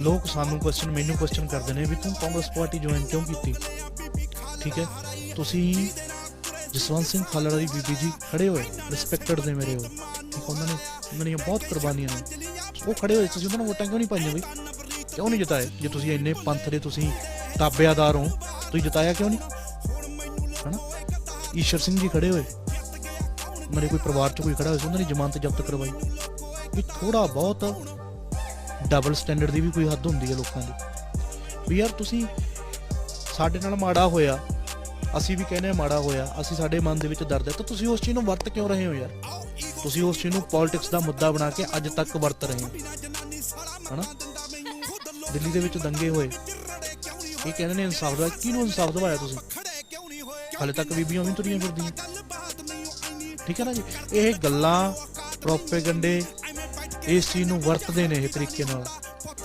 ਲੋਕ ਸਾਨੂੰ ਕੁਐਸਚਨ ਮੈਨੂੰ ਕੁਐਸਚਨ ਕਰਦੇ ਨੇ ਵੀ ਤੂੰ ਕਾਂਗਰਸ ਪਾਰਟੀ ਜੁਆਇਨ ਕਿਉਂ ਕੀਤੀ? ਠੀਕ ਹੈ? ਤੁਸੀਂ ਜਸਵੰਤ ਸਿੰਘ ਖਾਲੜਾ ਦੀ ਬੀਬੀ ਜੀ ਖੜੇ ਹੋਏ ਰਿਸਪੈਕਟਡ ਨੇ ਮੇਰੇ ਉਹ। ਠੀਕ ਉਹਨਾਂ ਨੇ, ਉਹਨਾਂ ਦੀਆਂ ਬਹੁਤ ਕੁਰਬਾਨੀਆਂ ਨੇ। ਉਹ ਖੜੇ ਹੋਏ, ਤੁਸੀਂ ਉਹਨਾਂ ਨੂੰ ਵੋਟਾਂ ਕਿਉਂ ਨਹੀਂ ਪਾਈਆਂ ਬਈ? ਕਿਉਂ ਨਹੀਂ ਜਿਤਾਏ? ਜੇ ਤੁਸੀਂ ਇੰਨੇ ਪੰਥ ਦੇ ਤੁਸੀਂ ਤਾਬਿਆਦਾਰ ਹੋ, ਤੁਸੀਂ ਜਿਤਾਇਆ ਕਿਉਂ ਨਹੀਂ? ਹਨਾ? ਈਸ਼ਰ ਸਿੰਘ ਜੀ ਖੜੇ ਹੋਏ। ਮੇਰੇ ਕੋਈ ਪਰਿਵਾਰ ਚ ਕੋਈ ਖੜਾ ਹੋਇਆ ਸੀ, ਉਹਨਾਂ ਨੇ ਜ਼ਮਾਨਤ ਜ਼ਬਤ ਕਰਵਾਈ। ਵੀ ਥੋੜਾ ਬਹੁਤ ਡਬਲ ਸਟੈਂਡਰਡ ਦੀ ਵੀ ਕੋਈ ਹੱਦ ਹੁੰਦੀ ਹੈ ਲੋਕਾਂ ਦੀ। ਵੀ ਯਾਰ ਤੁਸੀਂ ਸਾਡੇ ਨਾਲ ਮਾੜਾ ਹੋਇਆ, ਅਸੀਂ ਵੀ ਕਹਿੰਦੇ ਹਾਂ ਮਾੜਾ ਹੋਇਆ, ਅਸੀਂ ਸਾਡੇ ਮਨ ਦੇ ਵਿੱਚ ਦਰਦ ਹੈ, ਤਾਂ ਤੁਸੀਂ ਉਸ ਚੀਜ਼ ਨੂੰ ਵਰਤ ਕਿਉਂ ਰਹੇ ਹੋ ਯਾਰ? ਤੁਸੀਂ ਉਸ ਚੀਜ਼ ਨੂੰ ਪੋਲਿਟਿਕਸ ਦਾ ਮੁੱਦਾ ਬਣਾ ਕੇ ਅੱਜ ਤੱਕ ਵਰਤ ਰਹੇ ਹੋ। ਹਨਾ? ਦਿੱਲੀ ਦੇ ਵਿੱਚ ਦੰਗੇ ਹੋਏ। ਇਹ ਕਹਿੰਦੇ ਨੇ ਇਨਸਾਫ ਦਾ ਕਿਹਨੂੰ ਇਨਸਾਫ ਦਵਾਇਆ ਤੁਸੀਂ? ਹਾਲੇ ਤੱਕ ਬੀਬੀਆਂ ਵੀ ਤੁਰੀਆਂ ਫਿਰਦੀਆਂ। ਠੀਕ ਹੈ ਨਾ ਜੀ? ਇਹ ਗੱਲਾਂ ਪ੍ਰੋਪੇਗੰਡੇ ਇਸ ਚੀਜ਼ ਨੂੰ ਵਰਤਦੇ ਨੇ ਇਹ ਤਰੀਕੇ ਨਾਲ।